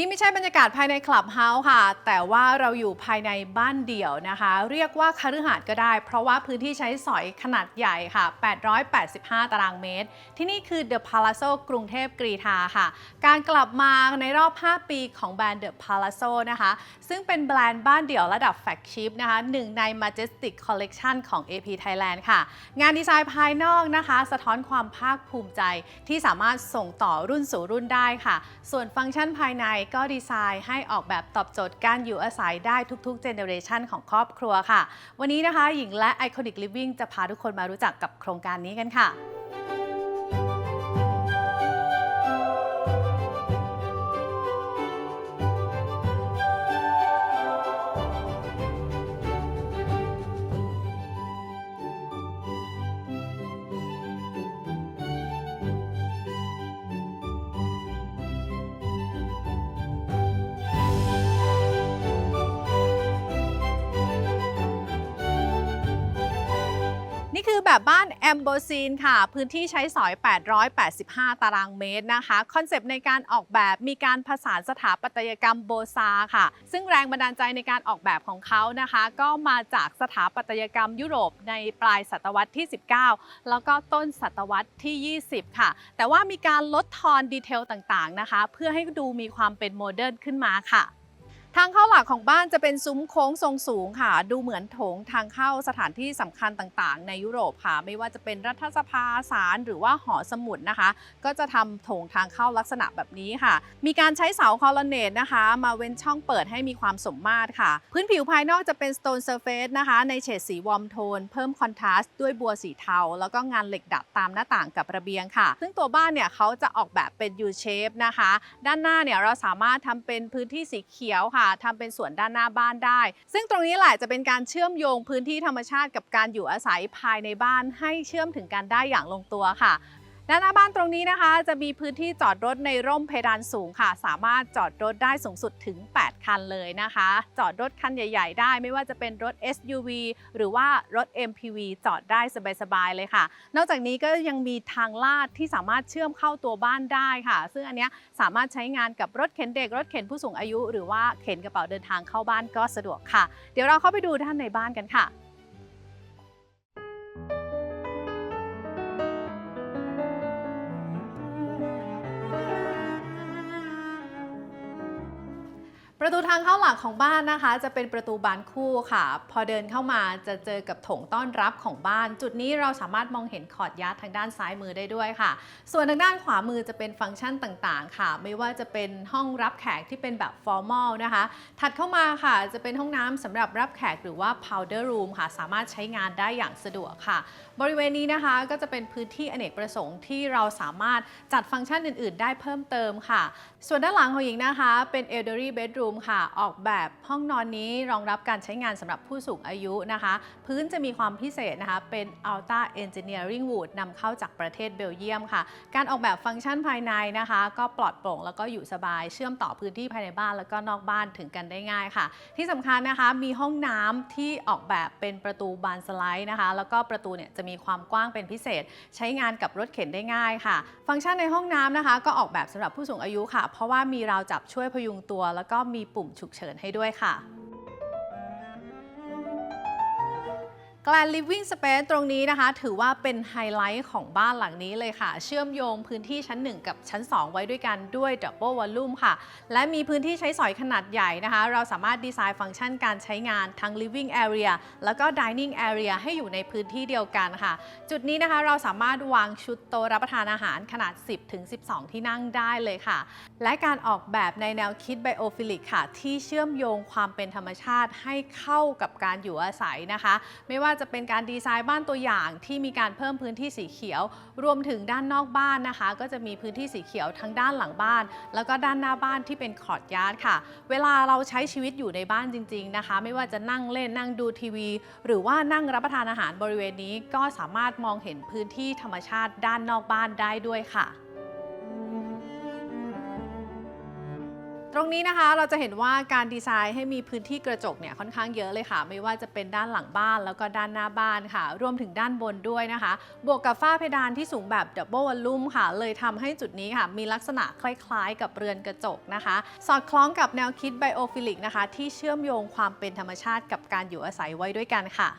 นี่ไม่ใช่บรรยากาศภายในคลับเฮาส์ค่ะ แต่ว่าเราอยู่ภายในบ้านเดี่ยวนะคะ เรียกว่าคฤหาสน์ก็ได้ เพราะว่าพื้นที่ใช้สอยขนาดใหญ่ค่ะ 885 ตารางเมตร ที่นี่คือ The Palazzo กรุงเทพกรีฑาค่ะ การกลับมาในรอบ 5 ปีของแบรนด์ The Palazzo นะคะ ซึ่งเป็นแบรนด์บ้านเดี่ยวระดับแฟกชิพนะคะหนึ่งใน Majestic Collection ของ AP Thailand ค่ะ งานดีไซน์ภายนอกนะคะ สะท้อนความภาคภูมิใจที่สามารถส่งต่อรุ่นสู่รุ่นได้ค่ะ ส่วนฟังก์ชันภายในก็ดีไซน์ให้ออกแบบตอบโจทย์การอยู่อาศัยได้ทุกๆเจเนอเรชันของครอบครัวค่ะ วันนี้นะคะหญิงและ Iconic Living จะพาทุกคนมารู้จักกับโครงการนี้กันค่ะ แบบบ้านแอมโบซีนค่ะ พื้นที่ใช้สอย 885 ตารางเมตรนะคะ คอนเซปต์ในการออกแบบมีการผสานสถาปัตยกรรมโบซาค่ะ ซึ่งแรงบันดาลใจในการออกแบบของเขานะคะ ก็มาจากสถาปัตยกรรมยุโรปในปลายศตวรรษที่ 19 แล้วก็ต้นศตวรรษที่ 20 ค่ะ แต่ว่ามีการลดทอนดีเทลต่างๆนะคะ เพื่อให้ดูมีความเป็นโมเดิร์นขึ้นมาค่ะ ทางเข้าหลักของบ้านจะเป็นซุ้มโค้งทรงสูงค่ะ ดูเหมือนโถงทางเข้าสถานที่สำคัญต่างๆ ในยุโรปค่ะ ไม่ว่าจะเป็นรัฐสภาศาลหรือว่าหอสมุดนะคะ ก็จะทำโถงทางเข้าลักษณะแบบนี้ค่ะ มีการใช้เสาคอลเนตนะคะ มาเว้นช่องเปิดให้มีความสมมาตรค่ะ พื้นผิวภายนอกจะเป็น stone surface นะคะ ในเฉดสีวอร์มโทน เพิ่มคอนทราสต์ด้วยบัวสีเทา แล้วก็งานเหล็กดัดตามหน้าต่างกับระเบียงค่ะ ซึ่งตัวบ้านเนี่ยเขาจะออกแบบเป็น U shape นะคะ ด้านหน้าเนี่ยเราสามารถทำเป็นพื้นที่สีเขียวค่ะทำเป็นสวนด้านหน้าบ้านได้ ซึ่งตรงนี้แหละจะเป็นการเชื่อมโยงพื้นที่ธรรมชาติกับการอยู่อาศัยภายในบ้านให้เชื่อมถึงกันได้อย่างลงตัวค่ะ ด้านหน้าบ้านตรงนี้นะคะ จะมีพื้นที่จอดรถในร่มเพดานสูงค่ะ สามารถจอดรถได้สูงสุดถึง 8 คันเลยนะคะ จอดรถคันใหญ่ ๆ ได้ไม่ว่าจะเป็นรถ SUV หรือว่ารถ MPV จอดได้สบาย ๆ เลยค่ะ นอกจากนี้ก็ยังมีทางลาดที่สามารถเชื่อมเข้าตัวบ้านได้ค่ะ ซึ่งอันนี้สามารถใช้งานกับรถเข็นเด็ก รถเข็นผู้สูงอายุ หรือว่าเข็นกระเป๋าเดินทางเข้าบ้านก็สะดวกค่ะ เดี๋ยวเราเข้าไปดูด้านในบ้านกันค่ะ ประตูทางเข้าหลักของบ้านนะคะ จะเป็นประตูบานคู่ค่ะ พอเดินเข้ามาจะเจอกับโถงต้อนรับของบ้าน จุดนี้เราสามารถมองเห็นคอร์ดยาร์ดทางด้านซ้ายมือได้ด้วยค่ะ ส่วนทางด้านขวามือจะเป็นฟังก์ชันต่างๆ ค่ะ ไม่ว่าจะเป็นห้องรับแขกที่เป็นแบบ formal นะคะ ถัดเข้ามาค่ะจะเป็นห้องน้ำสำหรับรับแขกหรือว่า powder room ค่ะ สามารถใช้งานได้อย่างสะดวกค่ะ บริเวณนี้นะคะก็จะเป็นพื้นที่อเนกประสงค์ที่เราสามารถจัดฟังก์ชันอื่น ๆ ได้เพิ่มเติมค่ะ ส่วนด้านหลังของหญิงนะคะ เป็น elderly bedroom ค่ะ ออกแบบห้องนอนนี้รองรับการใช้งานสำหรับผู้สูงอายุนะคะ พื้นจะมีความพิเศษนะคะ เป็น Alta Engineering Wood นำเข้าจากประเทศเบลเยียมค่ะ การออกแบบฟังก์ชันภายในนะคะ ก็ปลอดโปร่งแล้วก็อยู่สบาย เชื่อมต่อพื้นที่ภายในบ้านแล้วก็นอกบ้านถึงกันได้ง่ายค่ะ ที่สำคัญนะคะ มีห้องน้ำที่ออกแบบเป็นประตูบานสไลด์นะคะ แล้วก็ประตูเนี่ยจะมีความกว้างเป็นพิเศษ ใช้งานกับรถเข็นได้ง่ายค่ะ ฟังก์ชันในห้องน้ำนะคะ ก็ออกแบบสำหรับผู้สูงอายุค่ะ เพราะว่ามีราวจับช่วยพยุงตัว แล้วก็มีปุ่มฉุกเฉินให้ด้วยค่ะ แกลน Living Space ตรงนี้นะคะ ถือว่าเป็นไฮไลท์ของบ้านหลังนี้เลยค่ะ เชื่อมโยงพื้นที่ชั้น 1 กับชั้น 2 ไว้ด้วยกันด้วย Double Volume ค่ะ และมีพื้นที่ใช้สอยขนาดใหญ่นะคะ เราสามารถดีไซน์ฟังก์ชันการใช้งานทั้ง Living Area แล้วก็ Dining Area ให้อยู่ในพื้นที่เดียวกันค่ะ จุดนี้นะคะเราสามารถวางชุดโต๊ะรับประทานอาหารขนาด 10-12 ที่นั่งได้เลยค่ะ และการออกแบบในแนวคิดไบโอฟิลิกค่ะ ที่เชื่อมโยงความเป็นธรรมชาติให้เข้ากับการอยู่อาศัยนะคะ ไม่ว่าจะเป็นการดีไซน์บ้านตัวอย่างที่มีการเพิ่มพื้นที่สีเขียว รวมถึงด้านนอกบ้านนะคะ ก็จะมีพื้นที่สีเขียวทั้งด้านหลังบ้าน แล้วก็ด้านหน้าบ้านที่เป็นคอร์ดยาร์ดค่ะ เวลาเราใช้ชีวิตอยู่ในบ้านจริง ๆนะคะ ไม่ว่าจะนั่งเล่นนั่งดูทีวี หรือว่านั่งรับประทานอาหารบริเวณนี้ก็สามารถมองเห็นพื้นที่ธรรมชาติด้านนอกบ้านได้ด้วยค่ะ ตรงนี้นะคะเราจะเห็นว่าการดีไซน์ให้มีพื้นที่กระจกเนี่ยค่อนข้างเยอะเลยค่ะ ไม่ว่าจะเป็นด้านหลังบ้านแล้วก็ด้านหน้าบ้านค่ะ รวมถึงด้านบนด้วยนะคะ บวกกับฝ้าเพดานที่สูงแบบดับเบิลวอลลุ่มค่ะ เลยทำให้จุดนี้ค่ะ มีลักษณะคล้ายๆ กับเรือนกระจกนะคะ สอดคล้องกับแนวคิดไบโอฟิลิกนะคะ ที่เชื่อมโยงความเป็นธรรมชาติกับการอยู่อาศัยไว้ด้วยกันค่ะ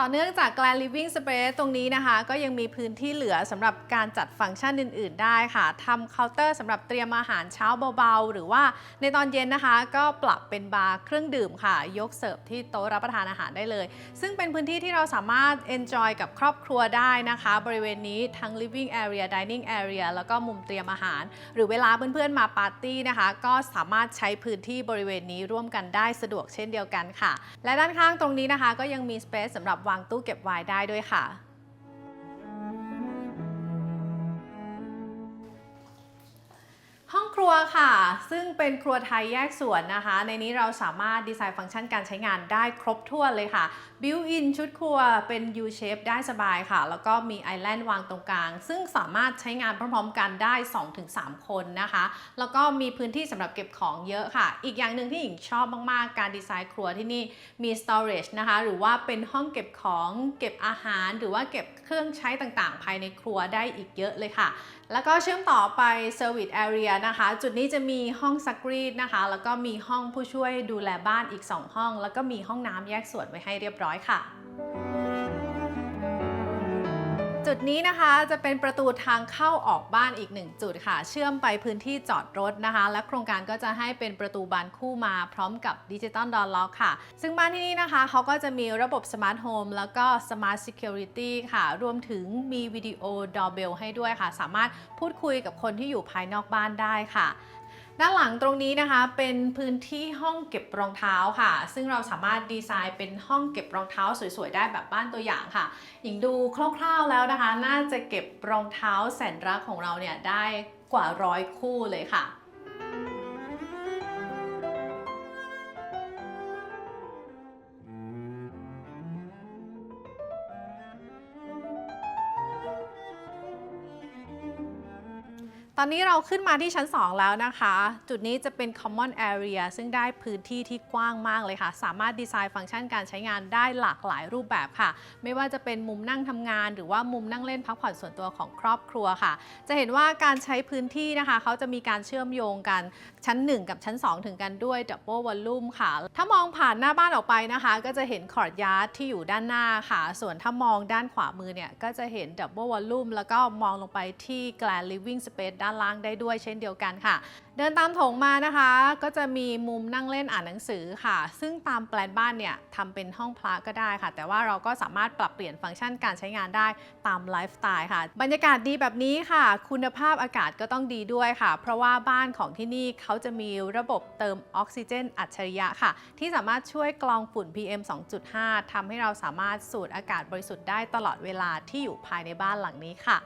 ต่อเนื่องจาก Grand Living Space ตรงนี้นะคะ ก็ยังมีพื้นที่เหลือสำหรับการจัดฟังก์ชันอื่น ๆ ได้ค่ะทำเคาน์เตอร์สำหรับเตรียมอาหารเช้าเบา ๆ หรือว่าในตอนเย็นนะคะ ก็ปรับเป็นบาร์เครื่องดื่มค่ะ ยกเสิร์ฟที่โต๊ะรับประทานอาหารได้เลย ซึ่งเป็นพื้นที่ที่เราสามารถ enjoy กับครอบครัวได้นะคะ บริเวณนี้ทั้ง living area dining area แล้วก็มุมเตรียมอาหาร หรือเวลาเพื่อน ๆ มาปาร์ตี้นะคะ ก็สามารถใช้พื้นที่บริเวณนี้ร่วมกันได้สะดวกเช่นเดียวกันค่ะ และด้านข้างตรงนี้นะคะ ก็ยังมี space สำหรับวางตู้เก็บไวน์ได้ด้วยค่ะ ครัวค่ะ ซึ่งเป็นครัวไทยแยกส่วนนะคะ ในนี้เราสามารถดีไซน์ฟังก์ชันการใช้งานได้ครบถ้วนเลยค่ะบิวอินชุดครัวเป็น U shape ได้สบายค่ะ แล้วก็มีไอแลนด์วางตรงกลาง ซึ่งสามารถใช้งานพร้อมๆกันได้ 2-3 คนนะคะ แล้วก็มีพื้นที่สำหรับเก็บของเยอะค่ะ อีกอย่างหนึ่งที่หญิงชอบมากๆ การดีไซน์ครัวที่นี่มี storage นะคะ หรือว่าเป็นห้องเก็บของเก็บอาหาร หรือว่าเก็บเครื่องใช้ต่างๆ ภายในครัวได้อีกเยอะเลยค่ะ แล้วก็เชื่อมต่อไป Service Area นะคะ จุดนี้จะมีห้องซักรีดนะคะ แล้วก็มีห้องผู้ช่วยดูแลบ้านอีก 2 ห้อง แล้วก็มีห้องน้ำแยกส่วนไว้ให้เรียบร้อยค่ะ จุดนี้นะคะจะเป็นประตูทางเข้าออกบ้านอีกหนึ่งจุดค่ะ เชื่อมไปพื้นที่จอดรถนะคะ และโครงการก็จะให้เป็นประตูบานคู่มาพร้อมกับดิจิตอลดอ r ล็อกค่ะ ซึ่งบ้านที่นี่นะคะเขาก็จะมีระบบสมาร์ทโฮมแล้วก็สมาร์ท s ิ c u r i t y ค่ะ รวมถึงมีวิดีโอดอเบลให้ด้วยค่ะ สามารถพูดคุยกับคนที่อยู่ภายนอกบ้านได้ค่ะ ด้านหลังตรงนี้นะคะเป็นพื้นที่ห้องเก็บรองเท้าค่ะ ซึ่งเราสามารถดีไซน์เป็นห้องเก็บรองเท้าสวยๆ ได้แบบบ้านตัวอย่างค่ะหญิงดูคร่าวๆแล้วนะคะ น่าจะเก็บรองเท้าแสนรักของเราเนี่ยได้กว่าร้อยคู่เลยค่ะ อนนี้เราขึ้นมาที่ชั้น 2 แล้วนะคะ จุดนี้จะเป็น common area ซึ่งได้พื้นที่ที่กว้างมากเลยค่ะ สามารถดีไซน์ฟังก์ชันการใช้งานได้หลากหลายรูปแบบค่ะ ไม่ว่าจะเป็นมุมนั่งทำงาน หรือว่ามุมนั่งเล่นพักผ่อนส่วนตัวของครอบครัวค่ะ จะเห็นว่าการใช้พื้นที่นะคะ เขาจะมีการเชื่อมโยงกันชั้น 1 กับชั้น 2 ถึงกันด้วย double volume ค่ะ ถ้ามองผ่านหน้าบ้านออกไปนะคะ ก็จะเห็นคอร์ดยาร์ดที่อยู่ด้านหน้าค่ะ ส่วนถ้ามองด้านขวามือเนี่ยก็จะเห็น double volume แล้วก็มองลงไปที่ grand living space ด้านล่างได้ด้วยเช่นเดียวกันค่ะ เดินตามโถงมานะคะ ก็จะมีมุมนั่งเล่นอ่านหนังสือค่ะ ซึ่งตามแปลนบ้านเนี่ยทำเป็นห้องพระก็ได้ค่ะ แต่ว่าเราก็สามารถปรับเปลี่ยนฟังก์ชันการใช้งานได้ตามไลฟ์สไตล์ค่ะ บรรยากาศดีแบบนี้ค่ะ คุณภาพอากาศก็ต้องดีด้วยค่ะ เพราะว่าบ้านของที่นี่เขาจะมีระบบเติมออกซิเจน อัจฉริยะค่ะ ที่สามารถช่วยกรองฝุ่น PM 2.5ทำให้เราสามารถสูดอากาศบริสุทธิ์ได้ตลอดเวลาที่อยู่ภายในบ้านหลังนี้ค่ะ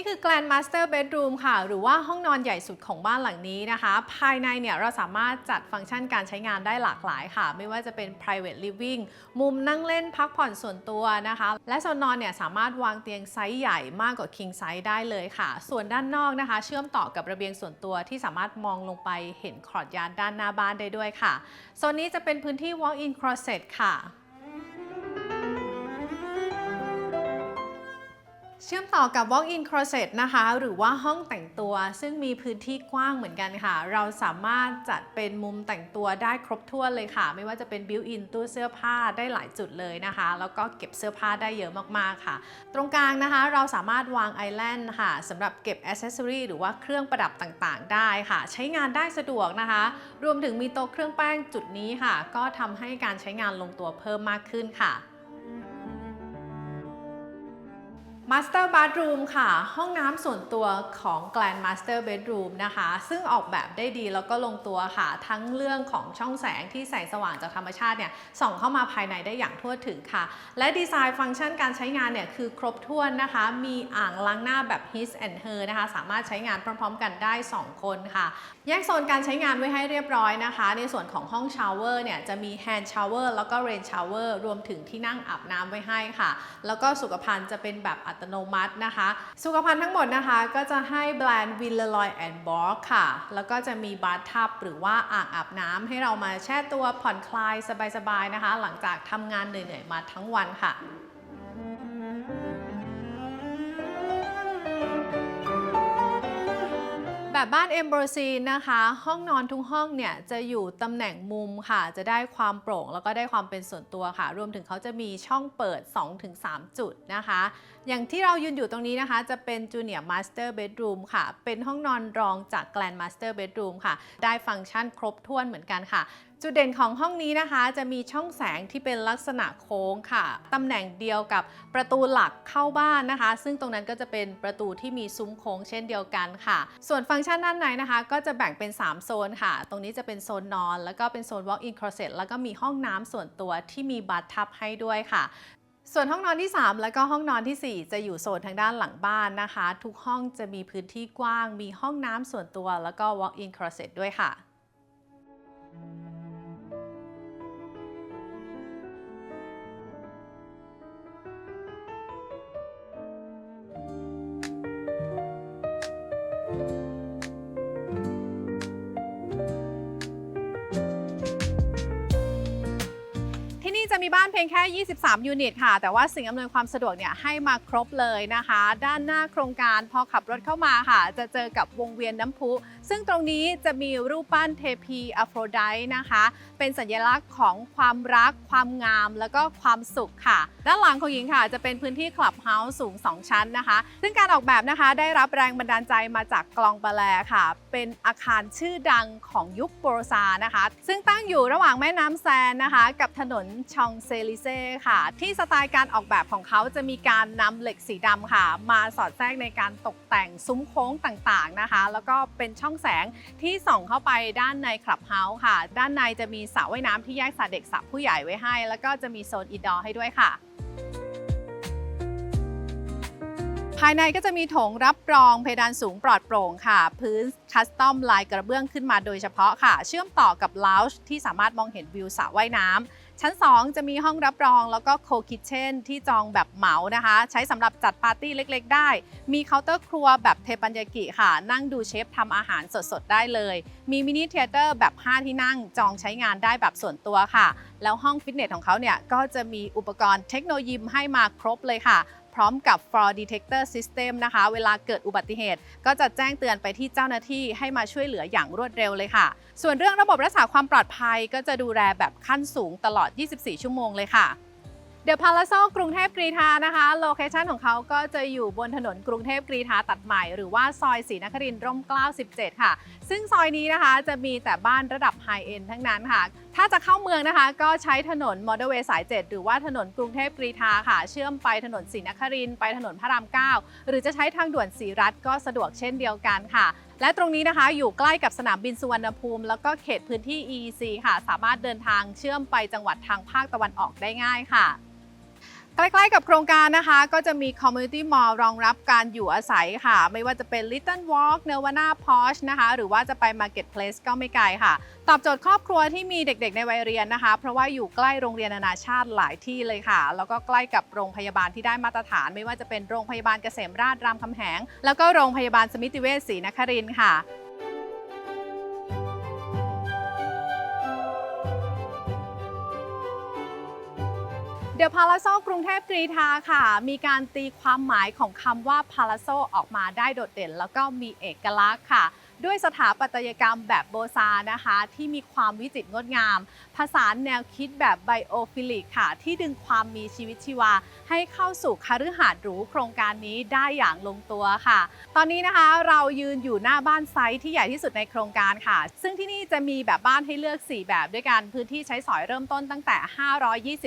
นี่คือ Grand Master Bedroom ค่ะ หรือว่าห้องนอนใหญ่สุดของบ้านหลังนี้นะคะ ภายในเนี่ยเราสามารถจัดฟังก์ชันการใช้งานได้หลากหลายค่ะ ไม่ว่าจะเป็น private living มุมนั่งเล่นพักผ่อนส่วนตัวนะคะ และโซนนอนเนี่ยสามารถวางเตียงไซส์ใหญ่มากกว่า king size ได้เลยค่ะ ส่วนด้านนอกนะคะ เชื่อมต่อกับระเบียงส่วนตัวที่สามารถมองลงไปเห็นคอร์ดยาร์ดด้านหน้าบ้านได้ด้วยค่ะโซนนี้จะเป็นพื้นที่ walk-in closet ค่ะ เชื่อมต่อกับ walk-in closet นะคะ หรือว่าห้องแต่งตัว ซึ่งมีพื้นที่กว้างเหมือนกันค่ะ เราสามารถจัดเป็นมุมแต่งตัวได้ครบถ้วนเลยค่ะ ไม่ว่าจะเป็น built-in ตู้เสื้อผ้าได้หลายจุดเลยนะคะ แล้วก็เก็บเสื้อผ้าได้เยอะมากๆค่ะ ตรงกลางนะคะเราสามารถวางไอแลนด์ค่ะสำหรับเก็บอ c เซสซอรีหรือว่าเครื่องประดับต่างๆ ได้ค่ะ ใช้งานได้สะดวกนะคะ รวมถึงมีโต๊ะเครื่องแป้งจุดนี้ค่ะ ก็ทำให้การใช้งานลงตัวเพิ่มมากขึ้นค่ะ Master Bathroom ค่ะ ห้องน้ำส่วนตัวของ Grand Master Bedroom นะคะ ซึ่งออกแบบได้ดีแล้วก็ลงตัวค่ะ ทั้งเรื่องของช่องแสงที่แสงสว่างจากธรรมชาติเนี่ยส่องเข้ามาภายในได้อย่างทั่วถึงค่ะ และดีไซน์ฟังก์ชันการใช้งานเนี่ยคือครบถ้วนนะคะ มีอ่างล้างหน้าแบบ His and Her นะคะ สามารถใช้งานพร้อม ๆ กันได้ 2 คนค่ะ แยกโซนการใช้งานไว้ให้เรียบร้อยนะคะ ในส่วนของห้องชาวเวอร์เนี่ยจะมี Hand Shower แล้วก็ Rain Shower รวมถึงที่นั่งอาบน้ำไว้ให้ค่ะ แล้วก็สุขภัณฑ์จะเป็นแบบอัตโนมัตินะคะ สุขภัณฑ์ทั้งหมดนะคะ ก็จะให้แบรนด์ v i l l e r o y and Borg ค่ะ แล้วก็จะมีบาร์ทับหรือว่าอ่างอาบน้ำให้เรามาแช่ตัวผ่อนคลายสบายๆนะคะ หลังจากทำงานเหนื่อยๆมาทั้งวันค่ะ แบบบ้านเอมบรซีนนะคะ ห้องนอนทุกห้องเนี่ยจะอยู่ตำแหน่งมุมค่ะ จะได้ความโปร่งแล้วก็ได้ความเป็นส่วนตัวค่ะ รวมถึงเขาจะมีช่องเปิด 2-3 จุดนะคะ อย่างที่เรายืนอยู่ตรงนี้นะคะ จะเป็น Junior Master Bedroom ค่ะ เป็นห้องนอนรองจาก Grand Master Bedroom ค่ะ ได้ฟังก์ชันครบถ้วนเหมือนกันค่ะ จุดเด่นของห้องนี้นะคะ จะมีช่องแสงที่เป็นลักษณะโค้งค่ะ ตำแหน่งเดียวกับประตูหลักเข้าบ้านนะคะ ซึ่งตรงนั้นก็จะเป็นประตูที่มีซุ้มโค้งเช่นเดียวกันค่ะ ส่วนฟังก์ชันด้านในนะคะ ก็จะแบ่งเป็น 3 โซนค่ะ ตรงนี้จะเป็นโซนนอน แล้วก็เป็นโซน walk-in closet แล้วก็มีห้องน้ำส่วนตัวที่มีบัตทับให้ด้วยค่ะส่วนห้องนอนที่ 3 แล้วก็ห้องนอนทีสี่4 จะอยู่โซนทางด้านหลังบ้านนะคะ ทุกห้องจะมีพื้นที่กว้าง มีห้องน้ำส่วนตัว แล้วก็ walk-in closet ด้วยค่ะ มีบ้านเพียงแค่ 23 ยูนิตค่ะ แต่ว่าสิ่งอำนวยความสะดวกเนี่ยให้มาครบเลยนะคะ ด้านหน้าโครงการพอขับรถเข้ามาค่ะ จะเจอกับวงเวียนน้ำพุ ซึ่งตรงนี้จะมีรูปปั้นเทพีอโฟรไดนะคะ เป็นสัญลักษณ์ของความรัก ความงาม แล้วก็ความสุขค่ะ ด้านหลังของหญิงค่ะ จะเป็นพื้นที่คลับเฮาส์สูง 2 ชั้นนะคะ ซึ่งการออกแบบนะคะได้รับแรงบันดาลใจมาจากกลองปะแลค่ะ เป็นอาคารชื่อดังของยุคโบรซานะคะ ซึ่งตั้งอยู่ระหว่างแม่น้ำแซนนะคะ กับถนนชองเซลิเซ่ค่ะ ที่สไตล์การออกแบบของเขาจะมีการนำเหล็กสีดำค่ะ มาสอดแทรกในการตกแต่งซุ้มโค้งต่างๆนะคะ แล้วก็เป็นช่องแสงที่ส่องเข้าไปด้านในคลับเฮาส์ค่ะ ด้านในจะมีสระว่ายน้ำที่แยกสระเด็กสระผู้ใหญ่ไว้ให้ แล้วก็จะมีโซนอินดอร์ให้ด้วยค่ะภายในก็จะมีโถงรับรองเพดานสูงปลอดโปร่งค่ะ พื้นคัสตอมลายกระเบื้องขึ้นมาโดยเฉพาะค่ะ เชื่อมต่อกับลาวช์ที่สามารถมองเห็นวิวสระว่ายน้ำ ชั้น 2 จะมีห้องรับรองแล้วก็โคคิทเช่นที่จองแบบเหมานะคะ ใช้สำหรับจัดปาร์ตี้เล็กๆ ได้ มีเคาน์เตอร์ครัวแบบเทปัญญากิค่ะ นั่งดูเชฟทำอาหารสดๆ ได้เลย มีมินิเทเตอร์แบบ 5 ที่นั่งจองใช้งานได้แบบส่วนตัวค่ะ แล้วห้องฟิตเนสของเขาเนี่ยก็จะมีอุปกรณ์เทคโนโลยีให้มาครบเลยค่ะ พร้อมกับ fraud detector system นะคะ เวลาเกิดอุบัติเหตุ ก็จะแจ้งเตือนไปที่เจ้าหน้าที่ให้มาช่วยเหลืออย่างรวดเร็วเลยค่ะ ส่วนเรื่องระบบรักษาความปลอดภัยก็จะดูแลแบบขั้นสูงตลอด 24 ชั่วโมงเลยค่ะเดอะพาราโซกรุงเทพกรีฑานะคะโลเคชันของเขาก็จะอยู่บนถนนกรุงเทพกรีฑาตัดใหม่ หรือว่าซอยศรีนครินทร์ร่มเกล้า 17 ค่ะ ซึ่งซอยนี้นะคะจะมีแต่บ้านระดับไฮเอ็นทั้งนั้นค่ะถ้าจะเข้าเมืองนะคะ ก็ใช้ถนนมอเตอร์เวย์สาย 7 หรือว่าถนนกรุงเทพกรีธาค่ะ เชื่อมไปถนนศรีนครินไปถนนพระราม 9 หรือจะใช้ทางด่วนศรีรัฐก็สะดวกเช่นเดียวกันค่ะ และตรงนี้นะคะ อยู่ใกล้กับสนามบินสุวรรณภูมิ แล้วก็เขตพื้นที่ EEC ค่ะ สามารถเดินทางเชื่อมไปจังหวัดทางภาคตะวันออกได้ง่ายค่ะ ใกล้ๆกับโครงการนะคะ ก็จะมี Community Mall รองรับการอยู่อาศัยค่ะ ไม่ว่าจะเป็น Little Walk Nirvana Posh นะคะ หรือว่าจะไป Marketplace ก็ไม่ไกลค่ะ ตอบโจทย์ครอบครัวที่มีเด็กๆในวัยเรียนนะคะ เพราะว่าอยู่ใกล้โรงเรียนนานาชาติหลายที่เลยค่ะ แล้วก็ใกล้กับโรงพยาบาลที่ได้มาตรฐาน ไม่ว่าจะเป็นโรงพยาบาลเกษมราชรามคำแหง แล้วก็โรงพยาบาลสมิติเวชศรีนครินทร์ค่ะ เดี๋ยวพาราโซกรุงเทพกรีธาค่ะ มีการตีความหมายของคำว่าพาราโซออกมาได้โดดเด่น แล้วก็มีเอกลักษณ์ค่ะ ด้วยสถาปัตยกรรมแบบโบซานะคะ ที่มีความวิจิตรงดงาม ผสานแนวคิดแบบไบโอฟิลิกค่ะ ที่ดึงความมีชีวิตชีวา ให้เข้าสู่คฤหาสน์หรูโครงการนี้ได้อย่างลงตัวค่ะ ตอนนี้นะคะเรายืนอยู่หน้าบ้านไซต์ที่ใหญ่ที่สุดในโครงการค่ะ ซึ่งที่นี่จะมีแบบบ้านให้เลือก 4 แบบด้วยกันพื้นที่ใช้สอยเริ่มต้นตั้งแต่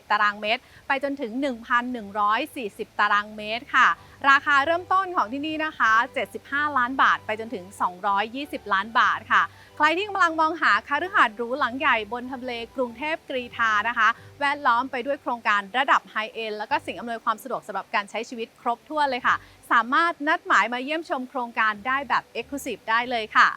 520 ตารางเมตร ไปจนถึง 1,140 ตารางเมตรค่ะ ราคาเริ่มต้นของที่นี่นะคะ 75 ล้านบาทไปจนถึง 220 ล้านบาทค่ะ ใครที่กำลังมองหาคฤหาสน์หรูหลังใหญ่บนทำเลกรุงเทพกรีฑานะคะ แวดล้อมไปด้วยโครงการระดับไฮเอ็นแล้วก็สิ่งอำนวยความสะดวกสำหรับการใช้ชีวิตครบถ้วนเลยค่ะ สามารถนัดหมายมาเยี่ยมชมโครงการได้แบบ e x c l u s i v e ได้เลยค่ะ